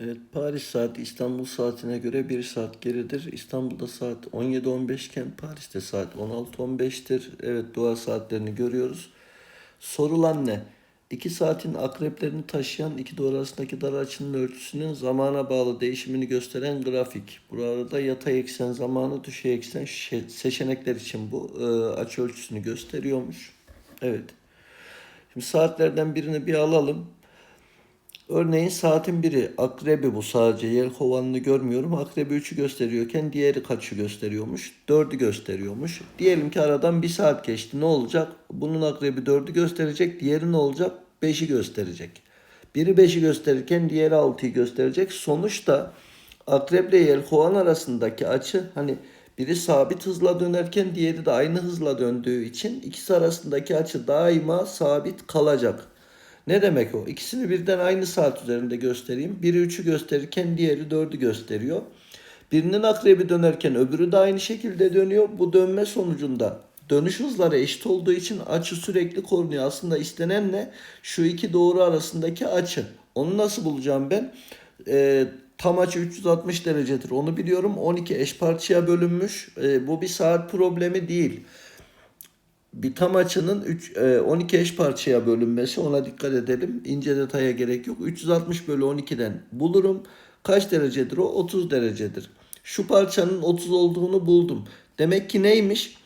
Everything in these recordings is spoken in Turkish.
Evet, Paris saati İstanbul saatine göre 1 saat geridir. İstanbul'da saat 17.15 iken Paris'te saat 16.15'tir. Evet, doğa saatlerini görüyoruz. Sorulan ne? 2 saatin akreplerini taşıyan iki doğru arasındaki dar açının ölçüsünün zamana bağlı değişimini gösteren grafik. Burada yatay eksen zamanı, düşey eksen seçenekler için bu e, açı ölçüsünü gösteriyormuş. Evet. Şimdi saatlerden birini bir alalım. Örneğin saatin biri akrebi bu sadece yelkovanını görmüyorum. Akrebi 3'ü gösteriyorken diğeri kaçı gösteriyormuş? 4'ü gösteriyormuş. Diyelim ki aradan bir saat geçti. Ne olacak? Bunun akrebi 4'ü gösterecek. Diğeri ne olacak? 5'i gösterecek. Biri 5'i gösterirken diğeri 6'yı gösterecek. Sonuçta akreple yelkovan arasındaki açı hani biri sabit hızla dönerken diğeri de aynı hızla döndüğü için ikisi arasındaki açı daima sabit kalacak. Ne demek o? İkisini birden aynı saat üzerinde göstereyim. Biri 3'ü gösterirken diğeri 4'ü gösteriyor. Birinin akrebi dönerken öbürü de aynı şekilde dönüyor. Bu dönme sonucunda dönüş hızları eşit olduğu için açı sürekli korunuyor. Aslında istenen ne? Şu iki doğru arasındaki açı. Onu nasıl bulacağım ben? Ee, tam açı 360 derecedir. Onu biliyorum. 12 eş parçaya bölünmüş. Ee, bu bir saat problemi değil bir tam açının 3, 12 eş parçaya bölünmesi ona dikkat edelim. İnce detaya gerek yok. 360 bölü 12'den bulurum. Kaç derecedir o? 30 derecedir. Şu parçanın 30 olduğunu buldum. Demek ki neymiş?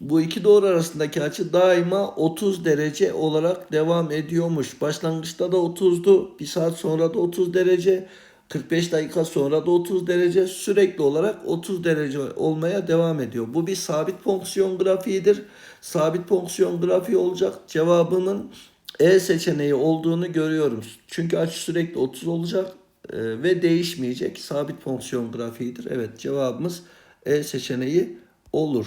Bu iki doğru arasındaki açı daima 30 derece olarak devam ediyormuş. Başlangıçta da 30'du. Bir saat sonra da 30 derece. 45 dakika sonra da 30 derece sürekli olarak 30 derece olmaya devam ediyor. Bu bir sabit fonksiyon grafiğidir. Sabit fonksiyon grafiği olacak. Cevabımın E seçeneği olduğunu görüyorum. Çünkü açı sürekli 30 olacak e, ve değişmeyecek. Sabit fonksiyon grafiğidir. Evet cevabımız E seçeneği olur.